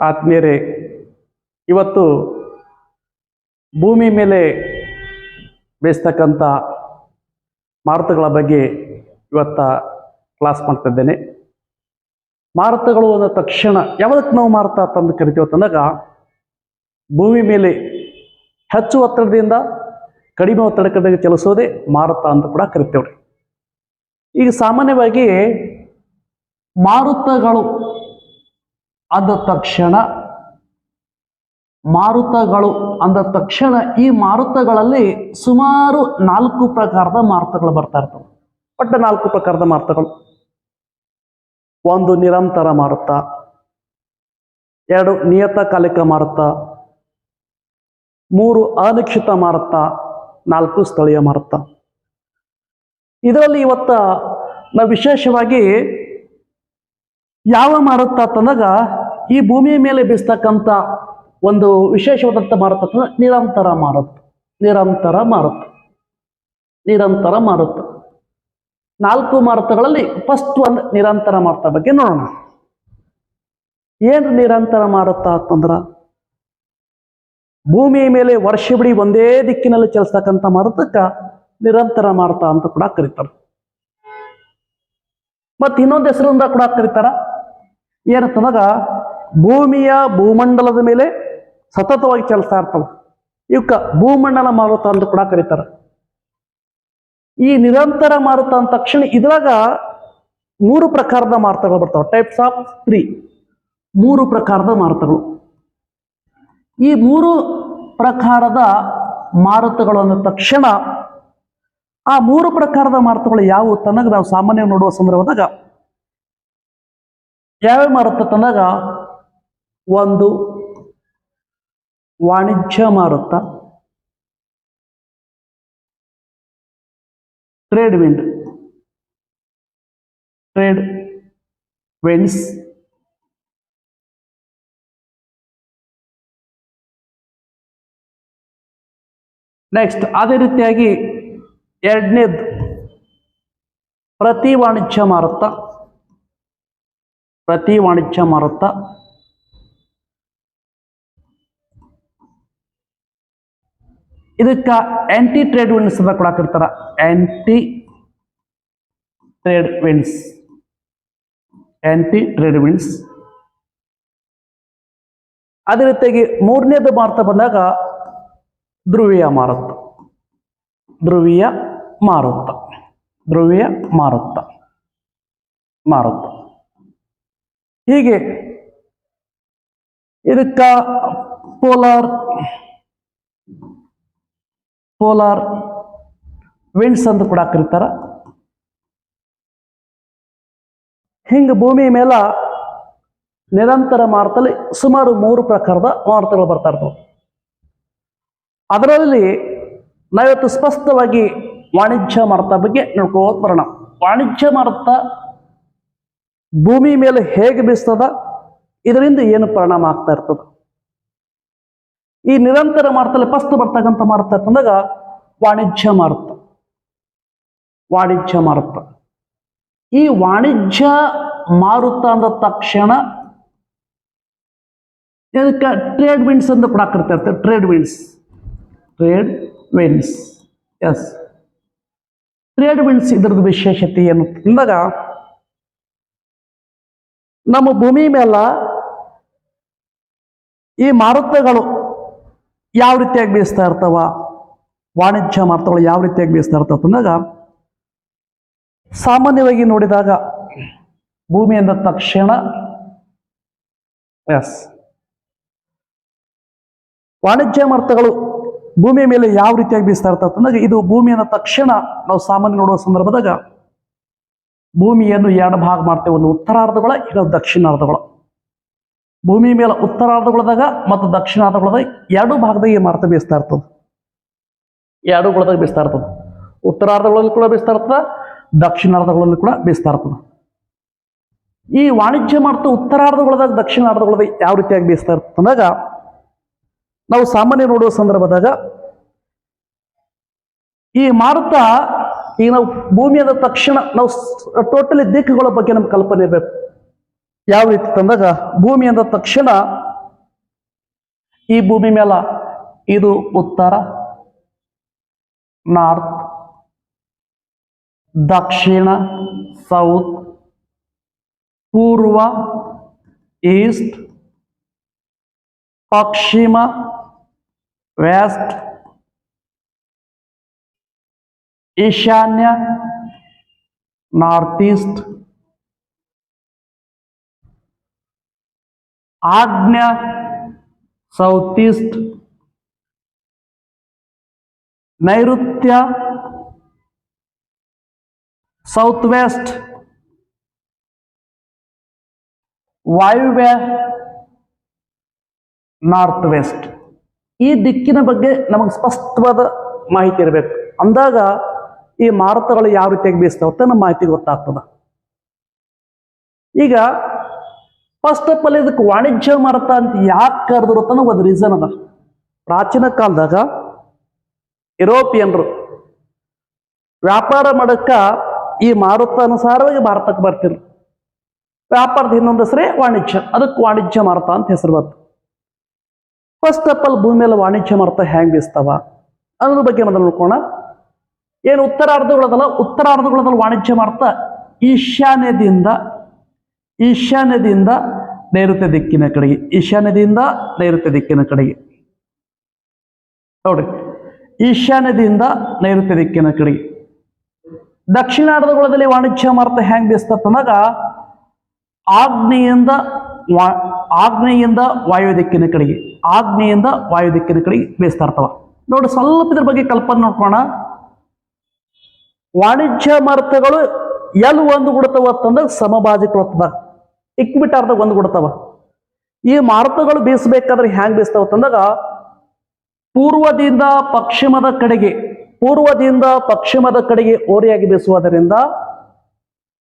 ಆತ್ಮೀಯರೇ, ಇವತ್ತು ಭೂಮಿ ಮೇಲೆ ಬೇಯಿಸ್ತಕ್ಕಂಥ ಮಾರುತಗಳ ಬಗ್ಗೆ ಇವತ್ತ ಕ್ಲಾಸ್ ಮಾಡ್ತಿದ್ದೇನೆ ಮಾರುತಗಳು ಅಂದ ತಕ್ಷಣ ಯಾವುದಕ್ಕೆ ನಾವು ಮಾರುತ ತಂದು ಕರಿತೀವಿ ಅಂತಂದಾಗ ಭೂಮಿ ಮೇಲೆ ಹೆಚ್ಚು ಒತ್ತಡದಿಂದ ಕಡಿಮೆ ಒತ್ತಡಕ್ಕೆ ಚಲಿಸೋದೇ ಮಾರುತ ಅಂತ ಕೂಡ ಕರಿತೇವ್ರಿ. ಈಗ ಸಾಮಾನ್ಯವಾಗಿ ಮಾರುತಗಳು ಅಂದ ತಕ್ಷಣ ಮಾರುತಗಳು, ಅಂದ ತಕ್ಷಣ ಈ ಮಾರುತಗಳಲ್ಲಿ ಸುಮಾರು ನಾಲ್ಕು ಪ್ರಕಾರದ ಮಾರುತಗಳು ಬರ್ತಾ ಇರ್ತವೆ. ಒಟ್ಟ ನಾಲ್ಕು ಪ್ರಕಾರದ ಮಾರುತಗಳು. ಒಂದು ನಿರಂತರ ಮಾರುತ, ಎರಡು ನಿಯತಕಾಲಿಕ ಮಾರುತ, ಮೂರು ಅನಿಕ್ಷಿತ ಮಾರುತ, ನಾಲ್ಕು ಸ್ಥಳೀಯ ಮಾರುತ. ಇದರಲ್ಲಿ ಇವತ್ತ ನಾವು ವಿಶೇಷವಾಗಿ ಯಾವ ಮಾರುತ ಅಂತಂದಾಗ ಈ ಭೂಮಿಯ ಮೇಲೆ ಬೀಸ್ತಕ್ಕಂಥ ಒಂದು ವಿಶೇಷವಾದಂಥ ಮಾರುತ ನಿರಂತರ ಮಾರುತ. ನಿರಂತರ ಮಾರುತ. ನಿರಂತರ ಮಾರುತ. ನಾಲ್ಕು ಮಾರುತಗಳಲ್ಲಿ ಫಸ್ಟ್ ಒಂದು ನಿರಂತರ ಮಾರುತ ಬಗ್ಗೆ ನೋಡೋಣ. ಏನು ನಿರಂತರ ಮಾರುತ ಅಂತಂದ್ರ? ಭೂಮಿಯ ಮೇಲೆ ವರ್ಷವಿಡೀ ಒಂದೇ ದಿಕ್ಕಿನಲ್ಲಿ ಚಲಿಸ್ತಕ್ಕಂಥ ಮಾರುತಕ್ಕ ನಿರಂತರ ಮಾರುತ ಅಂತ ಕೂಡ ಕರೀತಾರೆ. ಮತ್ತೆ ಇನ್ನೊಂದು ಹೆಸರಿಂದ ಕೂಡ ಕರೀತಾರ. ಏನಂತಂದಾಗ ಭೂಮಿಯ ಭೂಮಂಡಲದ ಮೇಲೆ ಸತತವಾಗಿ ಚಲಿಸ್ತಾ ಇರ್ತವೆ ಇವಕ್ಕ ಭೂಮಂಡಲ ಮಾರುತ ಅಂತ ಕೂಡ ಕರೀತಾರೆ. ಈ ನಿರಂತರ ಮಾರುತ ಅಂದ ತಕ್ಷಣ ಇದ್ರಾಗ ಮೂರು ಪ್ರಕಾರದ ಮಾರುತಗಳು ಬರ್ತಾವೆ. ಟೈಪ್ಸ್ ಆಫ್ ತ್ರೀ ಮೂರು ಪ್ರಕಾರದ ಮಾರುತಗಳು. ಈ ಮೂರು ಪ್ರಕಾರದ ಮಾರುತಗಳು ಅಂದ ತಕ್ಷಣ ಆ ಮೂರು ಪ್ರಕಾರದ ಮಾರುತಗಳು ಯಾವುವು ತನಗ ನಾವು ಸಾಮಾನ್ಯವಾಗಿ ನೋಡುವ ಸಂದರ್ಭದಾಗ ಯಾವ್ಯಾವ ಮಾರುತ ತನಗ ಒಂದು ವಾಣಿಜ್ಯ ಮಾರುತ trade wind trade winds next ಅದೇ ರೀತಿಯಾಗಿ ಎರಡನೇದು ಪ್ರತಿ ವಾಣಿಜ್ಯ ಮಾರುತ್ತ ಪ್ರತಿ ವಾಣಿಜ್ಯ ಮಾರುತ. ಇದಕ್ಕ ಆಂಟಿ ಟ್ರೇಡ್ ವಿಂಡ್ಸ್ ಅಂತ ಕೂಡ ಇರ್ತಾರ anti trade winds anti trade winds ಅದೇ ರೀತಿಯಾಗಿ ಮೂರನೇದು ಮಾರುತ ಬಂದಾಗ ಧ್ರುವೀಯ ಮಾರುತ ಧ್ರುವೀಯ ಮಾರುತ ಧ್ರುವೀಯ ಮಾರುತ ಮಾರುತ ಹೀಗೆ ಇದಕ್ಕ ಪೋಲಾರ್ ಪೋಲಾರ್ ವಿಂಡ್ಸ್ ಅಂತ ಕೂಡ ಕರೀತಾರೆ ಹಿಂಗೆ ಭೂಮಿ ಮೇಲೆ ನಿರಂತರ ಮಾರುತಲ್ಲಿ ಸುಮಾರು ಮೂರು ಪ್ರಕಾರದ ಮಾರುತಗಳು ಬರ್ತಾ ಇರ್ತವೆ. ಅದರಲ್ಲಿ ನಾವಿವತ್ತು ಸ್ಪಷ್ಟವಾಗಿ ವಾಣಿಜ್ಯ ಮಾರುತ ಬಗ್ಗೆ ನೋಡ್ಕೋತ ಬರೋಣ. ವಾಣಿಜ್ಯ ಮಾರುತ ಭೂಮಿ ಮೇಲೆ ಹೇಗೆ ಬೀಸ್ತದ, ಇದರಿಂದ ಏನು ಪರಿಣಾಮ ಆಗ್ತಾ ಇರ್ತದ? ಈ ನಿರಂತರ ಮಾರುತಲ್ಲಿ ಫಸ್ಟ್ ಬರ್ತಕ್ಕಂಥ ಮಾರುತ ಅಂತಂದಾಗ ವಾಣಿಜ್ಯ ಮಾರುತ. ವಾಣಿಜ್ಯ ಮಾರುತ. ಈ ವಾಣಿಜ್ಯ ಮಾರುತ ಅಂದ ತಕ್ಷಣ ಇದಕ್ಕೆ ಟ್ರೇಡ್ ವಿಂಡ್ಸ್ ಅಂತ ಕೂಡ ಕರಿತಾ ಇರ್ತಾರೆ. Trade winds trade winds S trade winds ಇದ್ರದ್ದು ವಿಶೇಷತೆ ಏನು ಅಂದಾಗ ನಮ್ಮ ಭೂಮಿ ಮೇಲ ಈ ಮಾರುತಗಳು ಯಾವ ರೀತಿಯಾಗಿ ಬೇಯಿಸ್ತಾ ಇರ್ತಾವ? ವಾಣಿಜ್ಯ ಮಾರ್ತಗಳು ಯಾವ ರೀತಿಯಾಗಿ ಬೇಯಿಸ್ತಾ ಇರ್ತಾವ ಅಂದಾಗ ಸಾಮಾನ್ಯವಾಗಿ ನೋಡಿದಾಗ ಭೂಮಿ ಅಂದ ತಕ್ಷಣ ಎಸ್ ವಾಣಿಜ್ಯ ಮಾರ್ತಗಳು ಭೂಮಿಯ ಮೇಲೆ ಯಾವ ರೀತಿಯಾಗಿ ಬೀಸ್ತಾ ಇರ್ತಾವ ಅಂದಾಗ ಇದು ಭೂಮಿಯನ್ನು ತಕ್ಷಣ ನಾವು ಸಾಮಾನ್ಯ ನೋಡುವ ಸಂದರ್ಭದಾಗ ಭೂಮಿಯನ್ನು ಎರಡು ಭಾಗ ಮಾಡ್ತೇವೆ. ಒಂದು ಉತ್ತರಾರ್ಧಗಳ, ಇನ್ನೊಂದು ದಕ್ಷಿಣಾರ್ಧಗಳ. ಭೂಮಿ ಮೇಲೆ ಉತ್ತರಾರ್ಧಗಳದಾಗ ಮತ್ತು ದಕ್ಷಿಣಾರ್ಧಗಳದಾಗ ಎರಡು ಭಾಗದಾಗ ಏನು ಮಾಡ್ತಾ ಬೀಸ್ತಾ ಇರ್ತದೆ. ಎರಡುಗಳದಾಗ ಬೀಸ್ತಾ ಇರ್ತದೆ. ಉತ್ತರಾರ್ಧಗಳಲ್ಲಿ ಕೂಡ ಬೀಸ್ತಾ ಇರ್ತದೆ, ದಕ್ಷಿಣಾರ್ಧಗಳಲ್ಲಿ ಕೂಡ ಬೀಸ್ತಾ ಇರ್ತದೆ. ಈ ವಾಣಿಜ್ಯ ಮಾರುತ ಉತ್ತರಾರ್ಧಗಳದಾಗ, ದಕ್ಷಿಣಾರ್ಧಗಳದಾಗ ಯಾವ ರೀತಿಯಾಗಿ ಬೀಸ್ತಾ ಇರ್ತದೆ ಅಂದಾಗ, ನಾವು ಸಾಮಾನ್ಯ ನೋಡುವ ಸಂದರ್ಭದಾಗ, ಈ ಮಾರುತ ಈಗ ನಾವು ಭೂಮಿಯಾದ ತಕ್ಷಣ ನಾವು ಟೋಟಲಿ ದಿಕ್ಕುಗಳ ಬಗ್ಗೆ ನಮ್ಗೆ ಕಲ್ಪನೆ ಇರಬೇಕು. ಯಾವ ರೀತಿ ತಂದಾಗ ಭೂಮಿ ಅಂದ ತಕ್ಷಣ ಈ ಭೂಮಿ ಮೇಲ ಇದು ಉತ್ತರ, ನಾರ್ತ್, ದಕ್ಷಿಣ, ಸೌತ್, ಪೂರ್ವ, ಈಸ್ಟ್, ಪಶ್ಚಿಮ, ವೆಸ್ಟ್, ಈಶಾನ್ಯ, ನಾರ್ತ್ ಈಸ್ಟ್. ಆಗ್ನ್ಯ ಸೌತ್ ಈಸ್ಟ್ ನೈಋತ್ಯ ಸೌತ್ ವೆಸ್ಟ್ ವಾಯುವ್ಯ ನಾರ್ತ್ ವೆಸ್ಟ್ ಈ ದಿಕ್ಕಿನ ಬಗ್ಗೆ ನಮಗೆ ಸ್ಪಷ್ಟವಾದ ಮಾಹಿತಿ ಇರಬೇಕು. ಅಂದಾಗ ಈ ಮಾರುತಗಳು ಯಾವ ರೀತಿಯಾಗಿ ಬೀಸ್ತಾವತ್ತ ನಮ್ಮ ಮಾಹಿತಿ ಗೊತ್ತಾಗ್ತದ. ಈಗ ಫಸ್ಟ್ ಆಫ್ ಆಲ್ ಇದಕ್ಕೆ ವಾಣಿಜ್ಯ ಮಾರುತ ಅಂತ ಯಾಕೆ ಕರೆದ್ರು ಅಂತ ಒಂದು ರೀಸನ್ ಅದ. ಪ್ರಾಚೀನ ಕಾಲದಾಗ ಯುರೋಪಿಯನ್ರು ವ್ಯಾಪಾರ ಮಾಡಕ್ಕ ಈ ಮಾರುತ ಅನುಸಾರವಾಗಿ ಭಾರತಕ್ಕೆ ಬರ್ತಿರು ವ್ಯಾಪಾರದ ಇನ್ನೊಂದು ಹೆಸರೇ ವಾಣಿಜ್ಯ. ಅದಕ್ಕೆ ವಾಣಿಜ್ಯ ಮಾರುತ ಅಂತ ಹೆಸರು ಬಂತು. ಫಸ್ಟ್ ಆಫ್ ಆಲ್ ಭೂಮಿ ಮೇಲೆ ವಾಣಿಜ್ಯ ಮಾರುತ ಹೆಂಗ್ ಬೀಸ್ತಾವ? ಅನ್ನೋದ್ರ ಬಗ್ಗೆ ಮೊದಲು ನೋಡ್ಕೋಣ ಏನು ಉತ್ತರಾರ್ಧಗಳದಲ್ಲ ಉತ್ತರಾರ್ಧಗಳದಲ್ಲಿ ವಾಣಿಜ್ಯ ಮಾರುತ ಈಶಾನ್ಯದಿಂದ ಈಶಾನ್ಯದಿಂದ ನೈಋತ್ಯ ದಿಕ್ಕಿನ ಕಡೆಗೆ, ಈಶಾನ್ಯದಿಂದ ನೈಋತ್ಯ ದಿಕ್ಕಿನ ಕಡೆಗೆ. ನೋಡ್ರಿ, ಈಶಾನ್ಯದಿಂದ ನೈಋತ್ಯ ದಿಕ್ಕಿನ ಕಡೆಗೆ. ದಕ್ಷಿಣಾರ್ಧಗೋಳದಲ್ಲಿ ವಾಣಿಜ್ಯ ಮಾರುತ ಹೆಂಗ್ ಬೀಸ್ತಂದಾಗ ಆಗ್ನೆಯಿಂದ ವಾ, ಆಗ್ನೆಯಿಂದ ವಾಯು ದಿಕ್ಕಿನ ಕಡೆಗೆ, ಆಗ್ನೆಯಿಂದ ವಾಯು ದಿಕ್ಕಿನ ಕಡೆಗೆ ಬೀಸ್ತಾ ಇರ್ತವ. ನೋಡಿ ಸ್ವಲ್ಪ ಇದ್ರ ಬಗ್ಗೆ ಕಲ್ಪನೆ ನೋಡ್ಕೋಣ. ವಾಣಿಜ್ಯ ಮಾರುತಗಳು ಎಲ್ಲಿ ಒಂದು ಗುಡ್ತಾವ ಅಂತಂದ್ರೆ ಸಮಭಾಜಕರು ಅಂತದ ಇಕ್ಬಿಟ್ಟಾರ್ದಾಗ ಒಂದು ಬಿಡ್ತಾವ ಈ ಮಾರುತಗಳು ಬೀಸಬೇಕಾದ್ರೆ ಹ್ಯಾಂಗ್ ಬೀಸ್ತಾವ ತಂದಾಗ, ಪೂರ್ವದಿಂದ ಪಶ್ಚಿಮದ ಕಡೆಗೆ, ಪೂರ್ವದಿಂದ ಪಶ್ಚಿಮದ ಕಡೆಗೆ ಓರೆಯಾಗಿ ಬೀಸುವುದರಿಂದ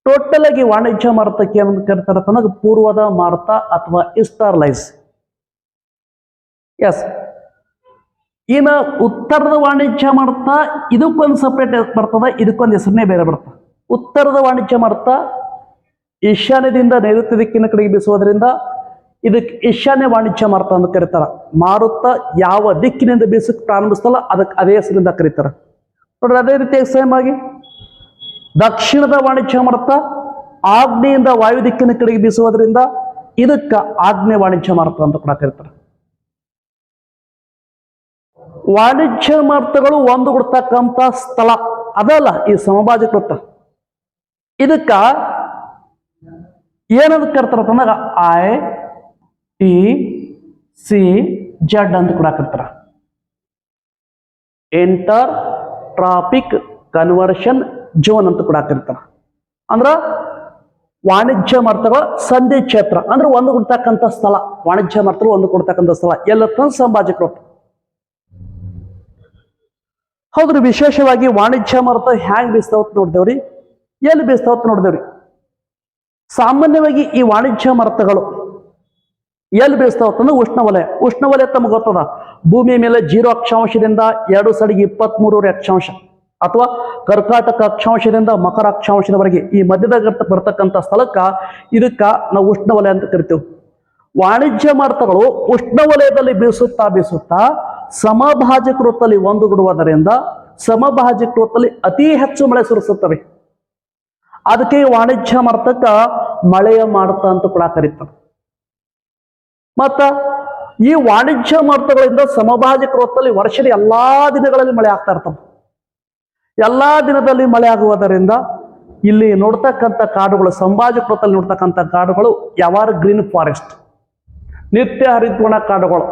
ಟೋಟಲ್ ಆಗಿ ವಾಣಿಜ್ಯ ಮಾರುತಕ್ಕೆ ಏನಂತ ಕರೀತಾರೆ ತಂದಾಗ ಪೂರ್ವದ ಮಾರುತ ಅಥವಾ ಇಸ್ಟಾರ್ಲೈಸ್ ಎಸ್ ಇನ್ನು ಉತ್ತರದ ವಾಣಿಜ್ಯ ಮಾರುತ ಇದಕ್ಕೊಂದು ಸಪ್ರೇಟ್ ಬರ್ತದ, ಇದಕ್ಕೊಂದು ಹೆಸರನ್ನೇ ಬೇರೆ ಬರ್ತದೆ. ಉತ್ತರದ ವಾಣಿಜ್ಯ ಮಾರುತ ಈಶಾನ್ಯದಿಂದ ನೈಋತ್ಯ ದಿಕ್ಕಿನ ಕಡೆಗೆ ಬೀಸುವುದರಿಂದ ಇದಕ್ಕೆ ಈಶಾನ್ಯ ವಾಣಿಜ್ಯ ಮಾರುತ ಅಂತ ಕರೀತಾರೆ. ಮಾರುತ ಯಾವ ದಿಕ್ಕಿನಿಂದ ಬೀಸಕ್ಕೆ ಪ್ರಾರಂಭಿಸ್ತಲ್ಲ ಅದಕ್ಕೆ ಅದೇ ಹೆಸರಿಂದ ಕರೀತಾರ. ನೋಡ್ರಿ, ಅದೇ ರೀತಿಯಾಗಿ ಸೇಮ್ ಆಗಿ ದಕ್ಷಿಣದ ವಾಣಿಜ್ಯ ಮಾರುತ, ಆಗ್ನೆಯಿಂದ ವಾಯು ದಿಕ್ಕಿನ ಕಡೆಗೆ ಬೀಸುವುದರಿಂದ ಇದಕ್ಕೆ ಆಗ್ನೇಯ ವಾಣಿಜ್ಯ ಮಾರುತ ಅಂತ ಕೂಡ ಕರೀತಾರೆ. ವಾಣಿಜ್ಯ ಮಾರುತಗಳು ಒಂದು ಕೊಡ್ತಕ್ಕಂಥ ಸ್ಥಳ. ಅದಲ್ಲ, ಈ ಸಮಭಾಜಕ ವೃತ್ತ ಇದಕ್ಕ ಏನಂತ ಕರ್ತಾರ ಅಂದಾಗ ಐ ಟಿ ಸಿ ಜಡ್ ಅಂತ ಕೂಡ ಕರ್ತಾರ ಎಂಟರ್ ಟ್ರಾಪಿಕ್ ಕನ್ವರ್ಷನ್ ಜೋನ್ ಅಂತ ಕೂಡ ಕರಿತಾರ ಅಂದ್ರ ವಾಣಿಜ್ಯ ಮಾಡ್ತಾರ ಸಂಧಿ ಕ್ಷೇತ್ರ. ಅಂದ್ರೆ ಒಂದು ಕೊಡ್ತಕ್ಕಂಥ ಸ್ಥಳ, ವಾಣಿಜ್ಯ ಮಾರ್ತಗಳು ಒಂದು ಕೊಡ್ತಕ್ಕಂಥ ಸ್ಥಳ. ಎಲ್ಲ ವೃತ್ತ ಹೌದ್ರಿ, ವಿಶೇಷವಾಗಿ ವಾಣಿಜ್ಯ ಮಾರುತ ಹ್ಯಾಂಗ್ ಬೀಸ್ತಾವತ್ ನೋಡ್ದೇವ್ರಿ? ಎಲ್ಲಿ ಬೀಸ್ತಾವತ್ ನೋಡ್ದೇವ್ರಿ? ಸಾಮಾನ್ಯವಾಗಿ ಈ ವಾಣಿಜ್ಯ ಮರತಗಳು ಎಲ್ಲಿ ಬೀಳ್ತಾವತ್ತಂದ್ರೆ ಉಷ್ಣವಲಯ. ಉಷ್ಣವಲಯ ತಮಗೆ ಗೊತ್ತದ? ಭೂಮಿಯ ಮೇಲೆ ಜೀರೋ ಅಕ್ಷಾಂಶದಿಂದ ಎರಡು ಸಡಿಗೆ ಇಪ್ಪತ್ಮೂರೂವರೆ ಅಕ್ಷಾಂಶ ಅಥವಾ ಕರ್ಕಾಟಕ ಅಕ್ಷಾಂಶದಿಂದ ಮಕರ ಅಕ್ಷಾಂಶದವರೆಗೆ ಈ ಮಧ್ಯದಾಗ ಬರ್ತಕ್ಕಂಥ ಸ್ಥಳಕ್ಕ ಇದಕ್ಕ ನಾವು ಉಷ್ಣವಲಯ ಅಂತ ಕರಿತೇವೆ. ವಾಣಿಜ್ಯ ಮಾರ್ತಗಳು ಉಷ್ಣವಲಯದಲ್ಲಿ ಬೀಸುತ್ತಾ ಬೀಸುತ್ತಾ ಸಮಭಾಜಕ ವೃತ್ತದಲ್ಲಿ ಒಂದುಗೂಡುವುದರಿಂದ ಸಮಭಾಜಕ ವೃತ್ತದಲ್ಲಿ ಅತಿ ಹೆಚ್ಚು ಮಳೆ ಸುರಿಸುತ್ತವೆ. ಅದಕ್ಕೆ ವಾಣಿಜ್ಯ ಮಾರುತಕ್ಕ ಮಳೆಯ ಮಾರುತ ಅಂತ ಕೂಡ ಕರೀತಾರೆ. ಮತ್ತ ಈ ವಾಣಿಜ್ಯ ಮಾರುತಗಳಿಂದ ಸಮಭಾಜಕ ಹೊತ್ತಲ್ಲಿ ವರ್ಷದ ಎಲ್ಲಾ ದಿನಗಳಲ್ಲಿ ಮಳೆ ಆಗ್ತಾ ಇರ್ತವೆ ಎಲ್ಲಾ ದಿನದಲ್ಲಿ ಮಳೆ ಆಗುವುದರಿಂದ ಇಲ್ಲಿ ನೋಡ್ತಕ್ಕಂಥ ಕಾಡುಗಳು ಸಂಭಾಜಕ ವೃತ್ತದಲ್ಲಿ ನೋಡ್ತಕ್ಕಂಥ ಕಾಡುಗಳು, ಯಾವಾರ ಗ್ರೀನ್ ಫಾರೆಸ್ಟ್, ನಿತ್ಯ ಹರಿದ್ವಣ ಕಾಡುಗಳು,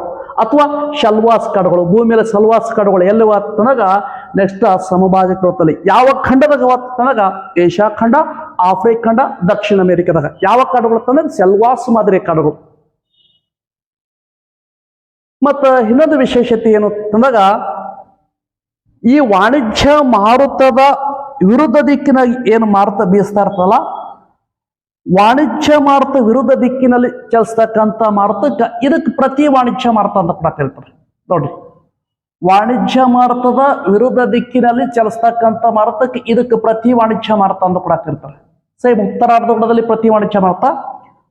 ಅಥವಾ ಶಲ್ವಾಸ್ ಕಾಡುಗಳು, ಭೂಮಿಯಲ್ಲಿ ಸಲ್ವಾಸ್ ಕಾಡುಗಳು, ಎಲ್ಲಿ ತನಗ ನೆಕ್ಸ್ಟ್ ಸಮಭಾಜಕ ವೃತ್ತದಲ್ಲಿ ಯಾವ ಖಂಡದಾಗ ತನಗ ಏಷ್ಯಾ ಖಂಡ ಆಫ್ರಿಕ ದಕ್ಷಿಣ ಅಮೆರಿಕದಾಗ ಯಾವ ಕಾಡುಗಳು ಅಂತಂದ್ರೆ ಸೆಲ್ವಾಸ್ ಮಾದರಿ ಕಾಡುಗಳು. ಮತ್ತ ಇನ್ನೊಂದು ವಿಶೇಷತೆ ಏನು ಅಂತಂದಾಗ, ಈ ವಾಣಿಜ್ಯ ಮಾರುತದ ವಿರುದ್ಧ ದಿಕ್ಕಿನಲ್ಲಿ ಏನು ಮಾರುತ ಬೀಸ್ತಾ ಇರ್ತಲ್ಲ ವಾಣಿಜ್ಯ ಮಾರುತ ವಿರುದ್ಧ ದಿಕ್ಕಿನಲ್ಲಿ ಚಲಿಸ್ತಕ್ಕಂಥ ಮಾರುತಕ್ಕೆ ಇದಕ್ಕೆ ಪ್ರತಿ ವಾಣಿಜ್ಯ ಮಾರುತ ಅಂತ ಕೂಡ ಕರೀತಾರೆ. ನೋಡ್ರಿ. ವಾಣಿಜ್ಯ ಮಾರುತದ ವಿರುದ್ಧ ದಿಕ್ಕಿನಲ್ಲಿ ಚಲಿಸ್ತಕ್ಕಂಥ ಮಾರುತಕ್ಕೆ ಇದಕ್ಕೆ ಪ್ರತಿ ವಾಣಿಜ್ಯ ಮಾರುತ ಅಂತ ಕೂಡ ಕರೀತಾರೆ. ಸೇಮ್ ಉತ್ತರಾರ್ಧಗಳಲ್ಲಿ ಪ್ರತಿ ವಾಣಿಜ್ಯ ಮಾರುತ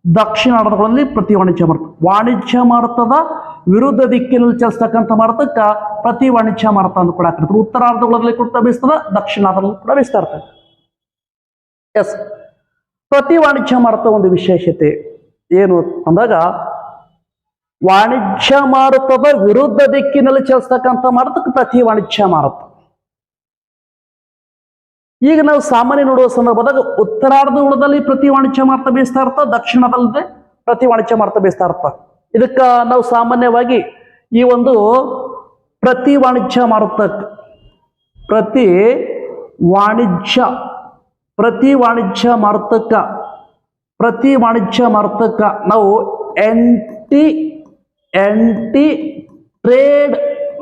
ದಕ್ಷಿಣಾರ್ಧಗಳಲ್ಲಿ ಪ್ರತಿ ವಾಣಿಜ್ಯ ಮಾರುತ. ವಾಣಿಜ್ಯ ಮಾರುತದ ವಿರುದ್ಧ ದಿಕ್ಕಿನಲ್ಲಿ ಚಲಿಸ್ತಕ್ಕಂಥ ಮಾರುತಕ್ಕ ಪ್ರತಿ ವಾಣಿಜ್ಯ ಮಾರುತ ಅಂತ ಕೂಡ ಕರೀತಾರೆ ಉತ್ತರಾರ್ಧಗಳಲ್ಲಿ ಕೂಡ ಬೀಸ್ತದ ದಕ್ಷಿಣಾರ್ಧದಲ್ಲಿ ಕೂಡ ಬೀಸ್ತಾ ಇರ್ತದೆ. ಎಸ್ ಪ್ರತಿ ವಾಣಿಜ್ಯ ಮಾರುತ ಒಂದು ವಿಶೇಷತೆ ಏನು ಅಂದಾಗ, ವಾಣಿಜ್ಯ ಮಾರುತದ ವಿರುದ್ಧ ದಿಕ್ಕಿನಲ್ಲಿ ಚಲಿಸ್ತಕ್ಕಂಥ ಮಾರುತಕ್ಕೆ ಪ್ರತಿ ವಾಣಿಜ್ಯ ಮಾರುತ. ಈಗ ನಾವು ಸಾಮಾನ್ಯ ನೋಡುವ ಸಂದರ್ಭದಾಗ ಉತ್ತರಾರ್ಧದಲ್ಲಿ ಪ್ರತಿ ವಾಣಿಜ್ಯ ಮಾರ್ತ ಬೇಯಿಸ್ತಾ ಇರ್ತ, ದಕ್ಷಿಣದಲ್ಲದೆ ಪ್ರತಿ ವಾಣಿಜ್ಯ ಮಾರ್ತ ಬೇಯಿಸ್ತಾ ಇರ್ತ. ಇದಕ್ಕ ನಾವು ಸಾಮಾನ್ಯವಾಗಿ ಈ ಒಂದು ಪ್ರತಿ ವಾಣಿಜ್ಯ ಮಾರುತ, ಪ್ರತಿ ವಾಣಿಜ್ಯ ಪ್ರತಿ ವಾಣಿಜ್ಯ ಮಾರುತಕ್ಕ ಪ್ರತಿ ವಾಣಿಜ್ಯ ಮಾರುತಕ್ಕ ನಾವು ಎಂಟಿ ಎಂಟಿ ಟ್ರೇಡ್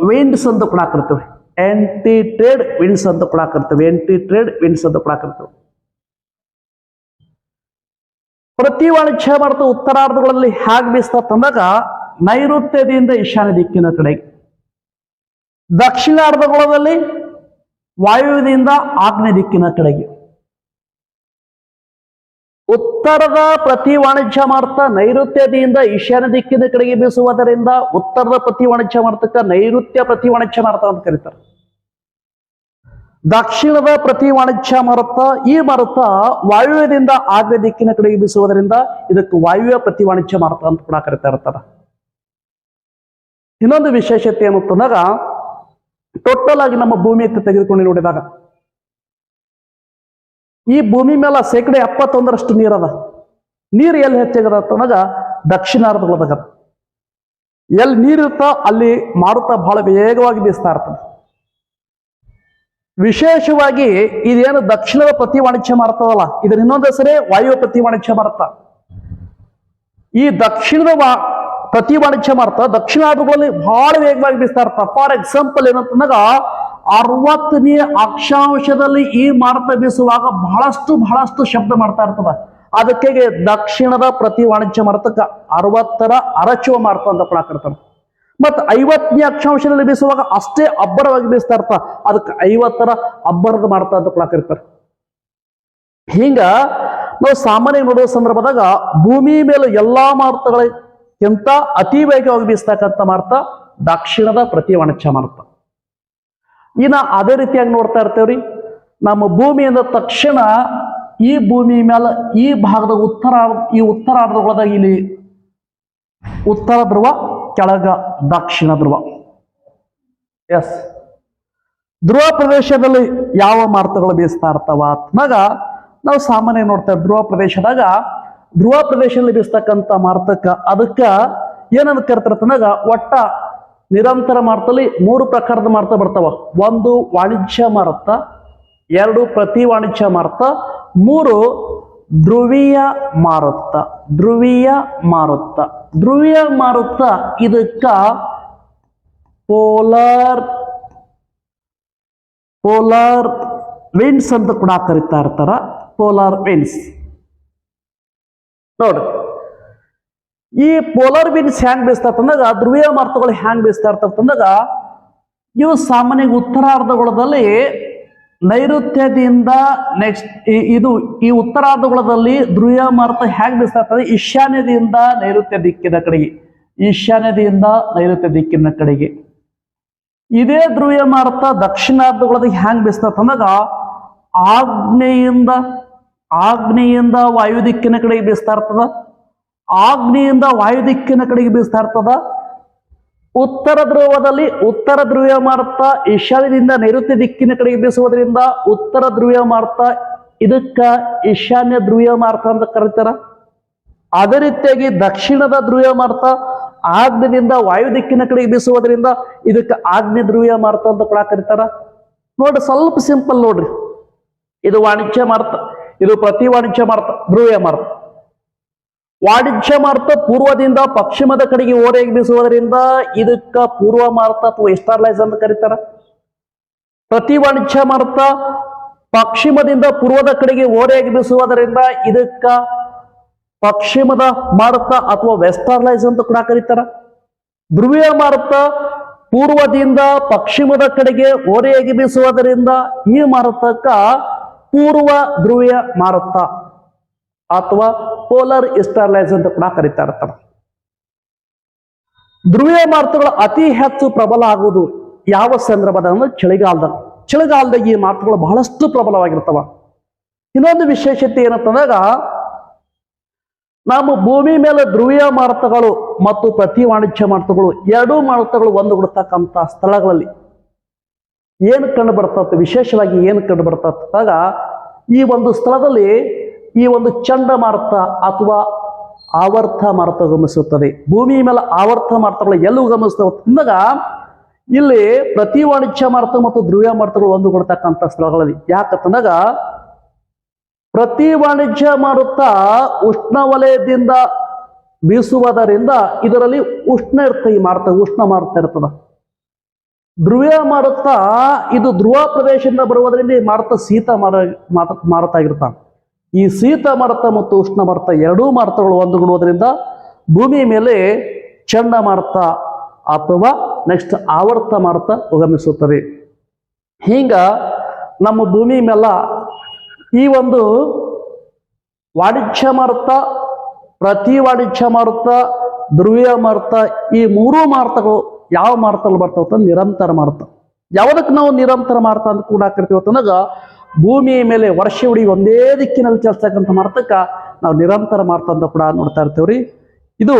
ವಿಂಡ್ಸ್ ಅಂತ ಕೂಡ ಹಾಕಿರ್ತೀವಿ. ಎಂಟಿ ಟ್ರೇಡ್ ವಿನ್ಸ್ ಅಂತ ಕೂಡ ಕರ್ತವೆ ಎಂಟಿ ಟ್ರೇಡ್ ವಿನ್ಸ್ ಅಂತ ಕೂಡ ಹಾಕಿರ್ತೀವಿ. ಪ್ರತಿ ವಾಣಿಜ್ಯ ಮಾರುತ ಉತ್ತರಾರ್ಧಗಳಲ್ಲಿ ಹೇಗೆ ಬೀಸ್ತಾ ತಂದಾಗ ನೈಋತ್ಯದಿಂದ ಈಶಾನ್ಯ ದಿಕ್ಕಿನ ಕಡೆಗೆ ದಕ್ಷಿಣಾರ್ಧಗಳಲ್ಲಿ ವಾಯುವ್ಯದಿಂದ ಆಗ್ನೇಯ ದಿಕ್ಕಿನ ಕಡೆಗೆ. ಉತ್ತರದ ಪ್ರತಿ ವಾಣಿಜ್ಯ ಮಾರ್ತ ನೈಋತ್ಯದಿಂದ ಈಶಾನ್ಯ ದಿಕ್ಕಿನ ಕಡೆಗೆ ಬೀಸುವುದರಿಂದ ಉತ್ತರದ ಪ್ರತಿ ವಾಣಿಜ್ಯ ಮಾರ್ತಕ್ಕ ನೈಋತ್ಯ ಪ್ರತಿ ವಾಣಿಜ್ಯ ಮಾರ್ತ ಅಂತ ಕರೀತಾರೆ. ದಕ್ಷಿಣದ ಪ್ರತಿ ವಾಣಿಜ್ಯ ಮಾರುತ ಈ ಮಾರುತ ವಾಯುವ್ಯದಿಂದ ಆಗ್ನೇಯ ದಿಕ್ಕಿನ ಕಡೆಗೆ ಬೀಸುವುದರಿಂದ ಇದಕ್ಕೆ ವಾಯುವ್ಯ ಪ್ರತಿ ವಾಣಿಜ್ಯ ಮಾರುತ ಅಂತ ಕೂಡ ಕರಿತಾ ಇರ್ತಾರೆ. ಇನ್ನೊಂದು ವಿಶೇಷತೆ ಏನು ಅಂತಂದಾಗ ಟೋಟಲ್ ಆಗಿ ನಮ್ಮ ಭೂಮಿಯತ್ತ ತೆಗೆದುಕೊಂಡು ನೋಡಿದಾಗ ಈ ಭೂಮಿ ಮೇಲೆ ಶೇಕಡೆ ಎಪ್ಪತ್ತೊಂದರಷ್ಟು ನೀರದ ನೀರು ಎಲ್ಲಿ ಹೆಚ್ಚಾಗದ ದಕ್ಷಿಣಾರ್ಧ ದಕ್ಷಿಣಾರ್ಧಗಳದಾಗ ಎಲ್ಲಿ ನೀರಿರ್ತೋ ಅಲ್ಲಿ ಮಾರುತ ಬಹಳ ವೇಗವಾಗಿ ಬೀಸ್ತಾ ಇರ್ತದೆ. ವಿಶೇಷವಾಗಿ ಇದೇನು ದಕ್ಷಿಣದ ಪ್ರತಿ ವಾಣಿಜ್ಯ ಮಾಡ್ತದಲ್ಲ ಇದರ ಇನ್ನೊಂದು ಹೆಸರೇ ವಾಯು ಪ್ರತಿ ವಾಣಿಜ್ಯ ಮಾರುತ. ಈ ದಕ್ಷಿಣದ ವಾ ಪ್ರತಿ ವಾಣಿಜ್ಯ ಮಾಡ್ತಾ ದಕ್ಷಿಣಾರ್ಧಗಳಲ್ಲಿ ಬಹಳ ವೇಗವಾಗಿ ಬೀಸ್ತಾ ಇರ್ತ. ಫಾರ್ ಎಕ್ಸಾಂಪಲ್ ಏನಂತಂದಾಗ ಅರವತ್ತನೇ ಅಕ್ಷಾಂಶದಲ್ಲಿ ಈ ಮಾರುತ ಬೀಸುವಾಗ ಬಹಳಷ್ಟು ಬಹಳಷ್ಟು ಶಬ್ದ ಮಾಡ್ತಾ ಇರ್ತದ. ಅದಕ್ಕೆ ದಕ್ಷಿಣದ ಪ್ರತಿ ವಾಣಿಜ್ಯ ಮಾರುತಕ್ಕ ಅರವತ್ತರ ಅರಚುವ ಮಾರುತ ಅಂತ ಕೂಡ ಕರ್ತಾರೆ. ಮತ್ ಐವತ್ತನೇ ಅಕ್ಷಾಂಶದಲ್ಲಿ ಬೀಸುವಾಗ ಅಷ್ಟೇ ಅಬ್ಬರವಾಗಿ ಬೀಸ್ತಾ ಇರ್ತ. ಅದಕ್ಕೆ ಐವತ್ತರ ಅಬ್ಬರದ ಮಾರುತ ಅಂತ ಕೂಡ ಕರೀತಾರೆ. ಹಿಂಗ ನಾವು ಸಾಮಾನ್ಯ ನೋಡುವ ಸಂದರ್ಭದಾಗ ಭೂಮಿ ಮೇಲೆ ಎಲ್ಲಾ ಮಾರುತಗಳಿಗಿಂತ ಅತಿ ವೇಗವಾಗಿ ಬೀಸ್ತಕ್ಕಂಥ ಮಾರುತ ದಕ್ಷಿಣದ ಪ್ರತಿ ವಾಣಿಜ್ಯ ಮಾರುತ. ಇನ್ನ ಅದೇ ರೀತಿಯಾಗಿ ನೋಡ್ತಾ ಇರ್ತೇವ್ರಿ. ನಮ್ಮ ಭೂಮಿಯಿಂದ ತಕ್ಷಣ ಈ ಭೂಮಿ ಮೇಲೆ ಈ ಭಾಗದ ಉತ್ತರ, ಈ ಉತ್ತರಾರ್ಧಗಳದಾಗ ಇಲ್ಲಿ ಉತ್ತರ ಧ್ರುವ, ಕೆಳಗ ದಕ್ಷಿಣ ಧ್ರುವ. ಎಸ್ ಧ್ರುವ ಪ್ರದೇಶದಲ್ಲಿ ಯಾವ ಮಾರುತಗಳು ಬೀಸ್ತಾ ಇರ್ತಾವ? ಅಂದಾಗ ನಾವು ಸಾಮಾನ್ಯ ನೋಡ್ತೇವೆ ಧ್ರುವ ಪ್ರದೇಶದಾಗ ಧ್ರುವ ಪ್ರದೇಶದಲ್ಲಿ ಬೀಸ್ತಕ್ಕಂಥ ಮಾರ್ತಕ್ಕ ಅದಕ್ಕ ಏನಂತ ಕರಿತಾರಂದಾಗ ಒಟ್ಟ ನಿರಂತರ ಮಾರುತಲ್ಲಿ ಮೂರು ಪ್ರಕಾರದ ಮಾರುತ ಬರ್ತಾವ. ಒಂದು ವಾಣಿಜ್ಯ ಮಾರುತ, ಎರಡು ಪ್ರತಿ ವಾಣಿಜ್ಯ ಮಾರುತ, ಮೂರು ಧ್ರುವೀಯ ಮಾರುತ ಧ್ರುವೀಯ ಮಾರುತ. ಧ್ರುವೀಯ ಮಾರುತ ಇದಕ್ಕ ಪೋಲಾರ್ ಪೋಲಾರ್ ವಿಂಡ್ಸ್ ಅಂತ ಕೂಡ ಕರಿತಾ ಇರ್ತಾರ. Polar winds. ನೋಡ್ರಿ ಈ ಪೋಲಾರ್ ವಿನ್ಸ್ ಹ್ಯಾಂಗ್ ಬೀಸ್ತಾ ಇರ್ತಂದಾಗ, ಧ್ರುವೀಯ ಮಾರುತಗಳು ಹ್ಯಾಂಗ್ ಬೀಸ್ತಾ ಇರ್ತಂದಾಗ ಇವು ಸಾಮಾನ್ಯ ಉತ್ತರಾರ್ಧಗೋಳದಲ್ಲಿ ನೈಋತ್ಯದಿಂದ ನೆಕ್ಸ್ಟ್ ಇದು ಈ ಉತ್ತರಾರ್ಧಗೋಳದಲ್ಲಿ ಧ್ರುವೀಯ ಮಾರುತ ಹ್ಯಾಂಗ್ ಬೀಸ್ತಾ ಇರ್ತದೆ. ಈಶಾನ್ಯದಿಂದ ನೈಋತ್ಯ ದಿಕ್ಕಿನ ಕಡೆಗೆ. ಈಶಾನ್ಯದಿಂದ ನೈಋತ್ಯ ದಿಕ್ಕಿನ ಕಡೆಗೆ. ಇದೇ ಧ್ರುವೀಯ ಮಾರುತ ದಕ್ಷಿಣಾರ್ಧಗೊಳದಾಗ ಹ್ಯಾಂಗ್ ಬೀಸ್ತಾ ಅಂದಾಗ ಆಗ್ನೆಯಿಂದ, ಆಗ್ನೇಯಿಂದ ವಾಯು ದಿಕ್ಕಿನ ಕಡೆಗೆ ಬೀಸ್ತಾ ಇರ್ತದ. ಆಗ್ನೇಯಿಂದ ವಾಯು ದಿಕ್ಕಿನ ಕಡೆಗೆ ಬೀಸ್ತಾ ಇರ್ತದ. ಉತ್ತರ ಧ್ರುವದಲ್ಲಿ ಉತ್ತರ ಧ್ರುವ ಮಾರ್ತ ಈಶಾನ್ಯದಿಂದ ನೈಋತ್ಯ ದಿಕ್ಕಿನ ಕಡೆಗೆ ಬೀಸುವುದರಿಂದ ಉತ್ತರ ಧ್ರುವ ಮಾರ್ತ ಇದಕ್ಕ ಈಶಾನ್ಯ ಧ್ರುವ ಮಾರ್ತ ಅಂತ ಕರೀತಾರ. ಅದೇ ರೀತಿಯಾಗಿ ದಕ್ಷಿಣದ ಧ್ರುವ ಮಾರ್ತ ಆಗ್ನೇಯದಿಂದ ವಾಯು ದಿಕ್ಕಿನ ಕಡೆಗೆ ಬೀಸುವುದರಿಂದ ಇದಕ್ಕೆ ಆಗ್ನೇಯ ಧ್ರುವ ಮಾರ್ತ ಅಂತ ಕೂಡ ಕರೀತಾರ. ನೋಡ್ರಿ ಸ್ವಲ್ಪ ಸಿಂಪಲ್ ನೋಡ್ರಿ. ಇದು ವಾಣಿಜ್ಯ ಮಾರ್ತ, ಇದು ಪ್ರತಿ ವಾಣಿಜ್ಯ ಮಾರ್ತ ಧ್ರುವ ಮಾರುತ. ವಾಣಿಜ್ಯ ಮಾರ್ತ ಪೂರ್ವದಿಂದ ಪಶ್ಚಿಮದ ಕಡೆಗೆ ಓರೆಯಾಗಿ ಬೀಸುವುದರಿಂದ ಇದಕ್ಕ ಪೂರ್ವ ಮಾರ್ತ ಅಥವಾ ಎಸ್ಟಾರ್ಲೈಸ್ ಅಂತ ಕರೀತಾರ. ಪ್ರತಿ ವಾಣಿಜ್ಯ ಮಾರ್ತ ಪಶ್ಚಿಮದಿಂದ ಪೂರ್ವದ ಕಡೆಗೆ ಓರೆಯಾಗಿ ಬೀಸುವುದರಿಂದ ಇದಕ್ಕ ಪಶ್ಚಿಮದ ಮಾರುತ ಅಥವಾ ವೆಸ್ಟರ್ಲೈಸ್ ಅಂತ ಕೂಡ ಕರೀತಾರ. ಧ್ರುವೀಯ ಮಾರುತ ಪೂರ್ವದಿಂದ ಪಶ್ಚಿಮದ ಕಡೆಗೆ ಓರೆಯಾಗಿ ಬೀಸುವುದರಿಂದ ಈ ಮಾರುತಕ್ಕ ಪೂರ್ವ ಧ್ರುವೀಯ ಮಾರುತ ಅಥವಾ ಪೋಲರ್ ಇಸ್ಟರ್ಲೈಸ್ ಅಂತ ಕೂಡ ಕರೀತಾ ಇರ್ತಾರೆ ಧ್ರುವೀಯ ಮಾರುತಗಳು ಅತಿ ಹೆಚ್ಚು ಪ್ರಬಲ ಆಗುವುದು ಯಾವ ಸಂದರ್ಭದ ಅಂದ್ರೆ ಚಳಿಗಾಲದ. ಚಳಿಗಾಲದಾಗ ಈ ಮಾತುಗಳು ಬಹಳಷ್ಟು ಪ್ರಬಲವಾಗಿರ್ತವ. ಇನ್ನೊಂದು ವಿಶೇಷತೆ ಏನಂತಂದಾಗ ನಮ್ಮ ಭೂಮಿ ಮೇಲೆ ಧ್ರುವೀಯ ಮಾರುತಗಳು ಮತ್ತು ಪ್ರತಿ ವಾಣಿಜ್ಯ ಮಾರುತಗಳು ಎರಡೂ ಮಾರುತಗಳು ಒಂದುಗೂಡತಕ್ಕಂಥ ಸ್ಥಳಗಳಲ್ಲಿ. ಏನು ಕಂಡು ಬರ್ತದೆ, ವಿಶೇಷವಾಗಿ ಏನು ಕಂಡು ಬರ್ತದಾಗ ಈ ಒಂದು ಸ್ಥಳದಲ್ಲಿ ಈ ಒಂದು ಚಂಡಮಾರುತ ಅಥವಾ ಆವರ್ತ ಮಾರುತ ಗಮನಿಸುತ್ತದೆ. ಭೂಮಿ ಮೇಲೆ ಆವರ್ತ ಮಾರುತಗಳು ಎಲ್ಲೂ ಗಮನಿಸ್ತವೆ ಅಂದಾಗ ಇಲ್ಲಿ ಪ್ರತಿ ವಾಣಿಜ್ಯ ಮಾರುತ ಮತ್ತು ಧ್ರುವ ಮಾರುತಗಳು ಒಂದುಗೂಡತಕ್ಕಂಥ ಸ್ಥಳಗಳಲ್ಲಿ. ಯಾಕಂತಂದಾಗ ಪ್ರತಿ ವಾಣಿಜ್ಯ ಮಾರುತ ಉಷ್ಣವಲಯದಿಂದ ಬೀಸುವುದರಿಂದ ಇದರಲ್ಲಿ ಉಷ್ಣ ಇರ್ತದೆ ಈ ಮಾರುತ, ಉಷ್ಣ ಮಾರುತ ಇರ್ತದ. ಧ್ರುವ ಮಾರುತ ಇದು ಧ್ರುವ ಪ್ರದೇಶದಿಂದ ಬರುವುದರಿಂದ ಈ ಮಾರುತ ಶೀತ ಮಾರ ಮಾರುತ ಆಗಿರ್ತಾನೆ ಈ ಶೀತ ಮಾರುತ ಮತ್ತು ಉಷ್ಣ ಮಾರುತ ಎರಡೂ ಮಾರುತಗಳು ಒಂದುಗೂಡುವುದರಿಂದ ಭೂಮಿಯ ಮೇಲೆ ಚಂಡಮಾರುತ ಅಥವಾ ನೆಕ್ಸ್ಟ್ ಆವರ್ತ ಮಾರುತ ಉಗಮಿಸುತ್ತದೆ. ಹೀಗ ನಮ್ಮ ಭೂಮಿ ಮೇಲೆ ಈ ಒಂದು ವಾಣಿಜ್ಯ ಮಾರುತ, ಪ್ರತಿ ವಾಣಿಜ್ಯ ಮಾರುತ, ಧ್ರುವೀಯ ಮಾರುತ ಈ ಮೂರೂ ಮಾರುತಗಳು ಯಾವ ಮಾರುತಲ್ಲಿ ಬರ್ತಾವಂತ ನಿರಂತರ ಮಾರುತ. ಯಾವುದಕ್ಕೆ ನಾವು ನಿರಂತರ ಮಾರುತ ಅಂತ ಕೂಡ ಕರಿತೀವಿ ಅಂತಂದಾಗ ಭೂಮಿಯ ಮೇಲೆ ವರ್ಷ ಉಡಿ ಒಂದೇ ದಿಕ್ಕಿನಲ್ಲಿ ಚಲಿಸ್ತಕ್ಕಂಥ ಮಾರ್ತಕ್ಕ ನಾವು ನಿರಂತರ ಮಾರ್ತಂತ ಕೂಡ ನೋಡ್ತಾ ಇರ್ತೀವ್ರಿ. ಇದು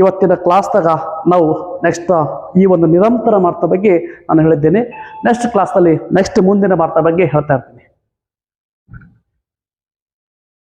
ಇವತ್ತಿನ ಕ್ಲಾಸ್ದಾಗ ನಾವು ನೆಕ್ಸ್ಟ್ ಈ ಒಂದು ನಿರಂತರ ಮಾರ್ತ ಬಗ್ಗೆ ನಾನು ಹೇಳಿದ್ದೇನೆ. ನೆಕ್ಸ್ಟ್ ಕ್ಲಾಸ್ನಲ್ಲಿ ನೆಕ್ಸ್ಟ್ ಮುಂದಿನ ಮಾರ್ತ ಬಗ್ಗೆ ಹೇಳ್ತಾ ಇರ್ತೀನಿ.